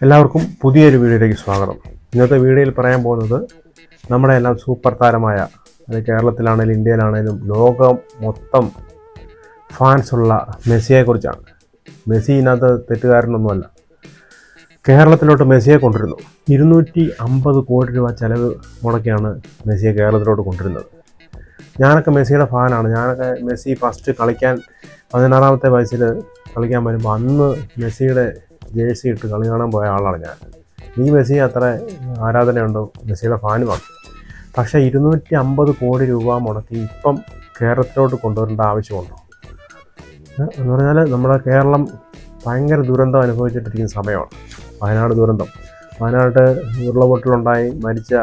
എല്ലാവർക്കും പുതിയൊരു വീഡിയോയിലേക്ക് സ്വാഗതം. ഇന്നത്തെ വീഡിയോയിൽ പറയാൻ പോകുന്നത് നമ്മുടെ എല്ലാം സൂപ്പർ താരമായ അത് കേരളത്തിലാണെങ്കിലും ഇന്ത്യയിലാണെങ്കിലും ലോകം മൊത്തം ഫാൻസുള്ള മെസ്സിയെക്കുറിച്ചാണ് മെസ്സി ഇതിനകത്ത് തെറ്റുകാരനൊന്നുമല്ല. കേരളത്തിലോട്ട് മെസ്സിയെ കൊണ്ടിരുന്നു ഇരുന്നൂറ്റി അമ്പത് കോടി രൂപ ചിലവ് മുടക്കിയാണ് മെസ്സിയെ കേരളത്തിലോട്ട് കൊണ്ടിരുന്നത് ഞാനൊക്കെ മെസ്സിയുടെ ഫാനാണ് ഞാനൊക്കെ മെസ്സി ഫസ്റ്റ് കളിക്കാൻ പതിനാറാമത്തെ വയസ്സിൽ കളിക്കാൻ വരുമ്പോൾ അന്ന് മെസ്സിയുടെ ജേഴ്സി ഇട്ട് കളി കാണാൻ പോയ ആളാണ് ഞാൻ. ഈ മെസ്സി അത്ര ആരാധനയുണ്ടോ മെസ്സിയുടെ ഫാനുമാണ് പക്ഷേ ഇരുന്നൂറ്റി അമ്പത് കോടി രൂപ മുടക്കി ഇപ്പം കേരളത്തിലോട്ട് കൊണ്ടുവരേണ്ട ആവശ്യമുണ്ടോ? എന്ന് പറഞ്ഞാൽ നമ്മുടെ കേരളം ഭയങ്കര ദുരന്തം അനുഭവിച്ചിട്ടിരിക്കുന്ന സമയമാണ്. വയനാട് ദുരന്തം. വയനാട് ഉരുളപൊട്ടലുണ്ടായി മരിച്ച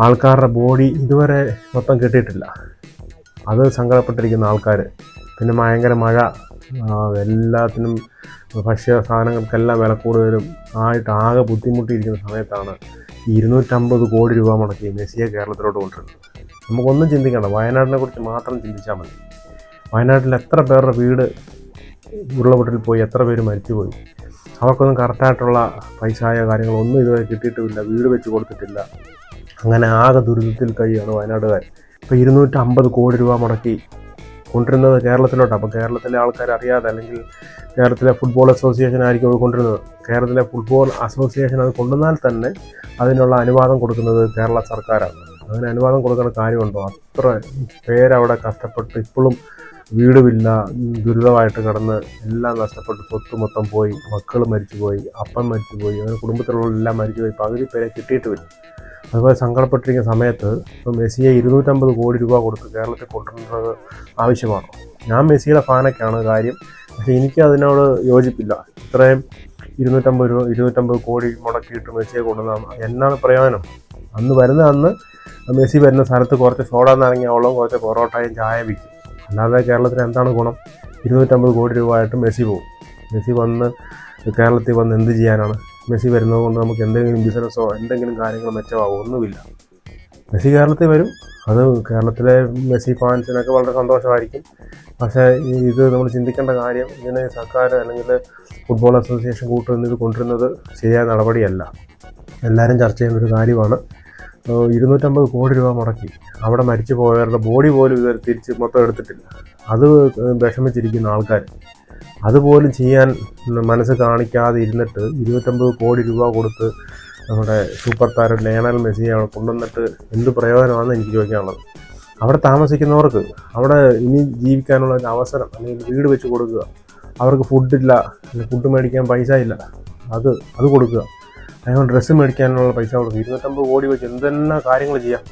ആൾക്കാരുടെ ബോഡി ഇതുവരെ മൊത്തം കിട്ടിയിട്ടില്ല. അത് സങ്കടപ്പെട്ടിരിക്കുന്ന ആൾക്കാർ പിന്നെ ഭയങ്കര മഴ എല്ലാത്തിനും ഭക്ഷ്യ സാധനങ്ങൾക്കെല്ലാം വില കൂടുതലും ആയിട്ട് ആകെ ബുദ്ധിമുട്ടിയിരിക്കുന്ന സമയത്താണ് ഈ ഇരുന്നൂറ്റമ്പത് കോടി രൂപ മുടക്കി മെസ്സിയെ കേരളത്തിലോട്ട് കൊണ്ടുവരുന്നത്. നമുക്കൊന്നും ചിന്തിക്കണ്ട. വയനാടിനെ കുറിച്ച് മാത്രം ചിന്തിച്ചാൽ മതി. വയനാട്ടിൽ എത്ര പേരുടെ വീട് ഉരുളപൊട്ടിൽ പോയി എത്ര പേര് മരിച്ചുപോയി? അവർക്കൊന്നും കറക്റ്റായിട്ടുള്ള പൈസയോ കാര്യങ്ങളൊന്നും ഇതുവരെ കിട്ടിയിട്ടുമില്ല. വീട് വെച്ച് കൊടുത്തിട്ടില്ല. അങ്ങനെ ആകെ ദുരിതത്തിൽ കഴിയുകയാണ് വയനാടുകാർ. ഇപ്പോൾ ഇരുന്നൂറ്റമ്പത് കോടി രൂപ മുടക്കി കൊണ്ടുവരുന്നത് കേരളത്തിലോട്ട്. അപ്പോൾ കേരളത്തിലെ ആൾക്കാർ അറിയാതെ അല്ലെങ്കിൽ കേരളത്തിലെ ഫുട്ബോൾ അസോസിയേഷൻ ആയിരിക്കും അത് കൊണ്ടുവരുന്നത് കേരളത്തിലെ ഫുട്ബോൾ അസോസിയേഷൻ അത് കൊണ്ടുവന്നാൽ തന്നെ അതിനുള്ള അനുവാദം കൊടുക്കുന്നത് കേരള സർക്കാരാണ്. അതിന് അനുവാദം കൊടുക്കേണ്ട കാര്യമുണ്ടോ? അത്ര പേരവിടെ കഷ്ടപ്പെട്ട് ഇപ്പോഴും വീടുമില്ല ദുരിതമായിട്ട് കിടന്ന് എല്ലാം നഷ്ടപ്പെട്ട് സ്വത്ത് മൊത്തം പോയി മക്കൾ മരിച്ചുപോയി അപ്പൻ മരിച്ചുപോയി അങ്ങനെ കുടുംബത്തിലുള്ള എല്ലാം മരിച്ചു മരിച്ചുപോയി പകുതി പേരെ കിട്ടിയിട്ടുമില്ല. അതുപോലെ സങ്കടപ്പെട്ടിരിക്കുന്ന സമയത്ത് ഇപ്പോൾ മെസ്സിയെ ഇരുന്നൂറ്റമ്പത് കോടി രൂപ കൊടുത്ത് കേരളത്തിൽ കൊണ്ടുവരേണ്ടത് ആവശ്യമാണ്. ഞാൻ മെസ്സിയുടെ ഫാനൊക്കെയാണ് കാര്യം പക്ഷേ എനിക്ക് അതിനോട് യോജിപ്പില്ല. ഇത്രയും ഇരുന്നൂറ്റമ്പത് രൂപ ഇരുന്നൂറ്റമ്പത് കോടി മുടക്കിയിട്ട് മെസ്സിയെ കൊണ്ടുവന്ന എന്നാണ് പ്രയോജനം. അന്ന് വരുന്ന അന്ന് മെസ്സി വരുന്ന സ്ഥലത്ത് കുറച്ച് സോഡ നിറങ്ങിയ വെള്ളവും കുറച്ച് പൊറോട്ടയും ചായ വിൽക്കും അല്ലാതെ കേരളത്തിന് എന്താണ് ഗുണം? ഇരുന്നൂറ്റമ്പത് കോടി രൂപ ആയിട്ട് മെസ്സി പോകും. മെസ്സി വന്ന് കേരളത്തിൽ വന്ന് എന്ത് ചെയ്യാനാണ്? മെസ്സി വരുന്നത് കൊണ്ട് നമുക്ക് എന്തെങ്കിലും ബിസിനസ്സോ എന്തെങ്കിലും കാര്യങ്ങൾ മെച്ചമാവോ ഒന്നുമില്ല. മെസ്സി കേരളത്തിൽ വരും. അത് കേരളത്തിലെ മെസ്സി ഫാൻസിനൊക്കെ വളരെ സന്തോഷമായിരിക്കും. പക്ഷേ ഇത് നമ്മൾ ചിന്തിക്കേണ്ട കാര്യം ഇതിന് സർക്കാർ അല്ലെങ്കിൽ ഫുട്ബോൾ അസോസിയേഷൻ കൂട്ടുന്ന ഇത് കൊണ്ടുവരുന്നത് ശരിയായ നടപടിയല്ല. എല്ലാവരും ചർച്ച ചെയ്യുന്ന ഒരു കാര്യമാണ്. ഇരുന്നൂറ്റമ്പത് കോടി രൂപ മുടക്കി. അവിടെ മരിച്ചു പോയവരുടെ ബോഡി പോലും ഇതുവരെ തിരിച്ച് മൊത്തം എടുത്തിട്ടില്ല. അത് വിഷമിച്ചിരിക്കുന്ന ആൾക്കാർ അതുപോലും ചെയ്യാൻ മനസ്സ് കാണിക്കാതെ ഇരുന്നിട്ട് ഇരുപത്തൊമ്പത് കോടി രൂപ കൊടുത്ത് നമ്മുടെ സൂപ്പർ താരം ലയണൽ മെസ്സിയെ അവിടെ കൊണ്ടുവന്നിട്ട് എന്ത് പ്രയോജനമാണെന്ന് എനിക്ക് ചോദിക്കാനുള്ളത്. അവിടെ താമസിക്കുന്നവർക്ക് അവിടെ ഇനി ജീവിക്കാനുള്ള ഒരു അവസരം അല്ലെങ്കിൽ വീട് വെച്ച് കൊടുക്കുക. അവർക്ക് ഫുഡില്ല ഫുഡ് മേടിക്കാൻ പൈസ ഇല്ല. അത് അത് കൊടുക്കുക. അതിന് ഡ്രസ്സ് മേടിക്കാനുള്ള പൈസ കൊടുക്കുക ഇരുന്നൂറ്റമ്പത് കോടി വെച്ച് എന്തെല്ലാം കാര്യങ്ങൾ ചെയ്യാം?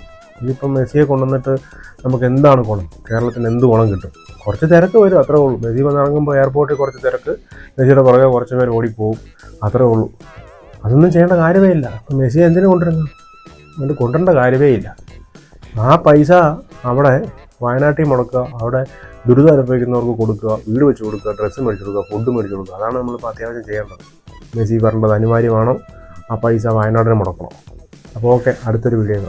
ഇതിപ്പം മെസ്സിയെ കൊണ്ടുവന്നിട്ട് നമുക്ക് എന്താണ് ഗുണം? കേരളത്തിന് എന്ത് ഗുണം കിട്ടും? കുറച്ച് തിരക്ക് വരും അത്രേ ഉള്ളൂ. മെസ്സി വന്ന് ഇറങ്ങുമ്പോൾ എയർപോർട്ടിൽ കുറച്ച് തിരക്ക്. മെസ്സിയുടെ പുറകെ കുറച്ച് പേര് ഓടിപ്പോവും അത്രേ ഉള്ളൂ. അതൊന്നും ചെയ്യേണ്ട കാര്യമേ ഇല്ല. അപ്പം മെസ്സി എന്തിനു കൊണ്ടുവരുന്നു? എന്നിട്ട് കൊണ്ടുവരേണ്ട കാര്യമേ ഇല്ല. ആ പൈസ അവിടെ വയനാട്ടിൽ മുടക്കുക അവിടെ ദുരിതം അനുഭവിക്കുന്നവർക്ക് കൊടുക്കുക വീട് വെച്ച് കൊടുക്കുക ഡ്രസ്സ് മേടിച്ച് കൊടുക്കുക ഫുഡ് മേടിച്ച് കൊടുക്കുക അതാണ് നമ്മളിപ്പോൾ അത്യാവശ്യം ചെയ്യേണ്ടത്. മെസ്സി പറഞ്ഞത് അനിവാര്യമാണോ? ആ പൈസ വയനാടിന് മുടക്കണം? അപ്പോൾ ഓക്കെ അടുത്തൊരു വീഡിയോ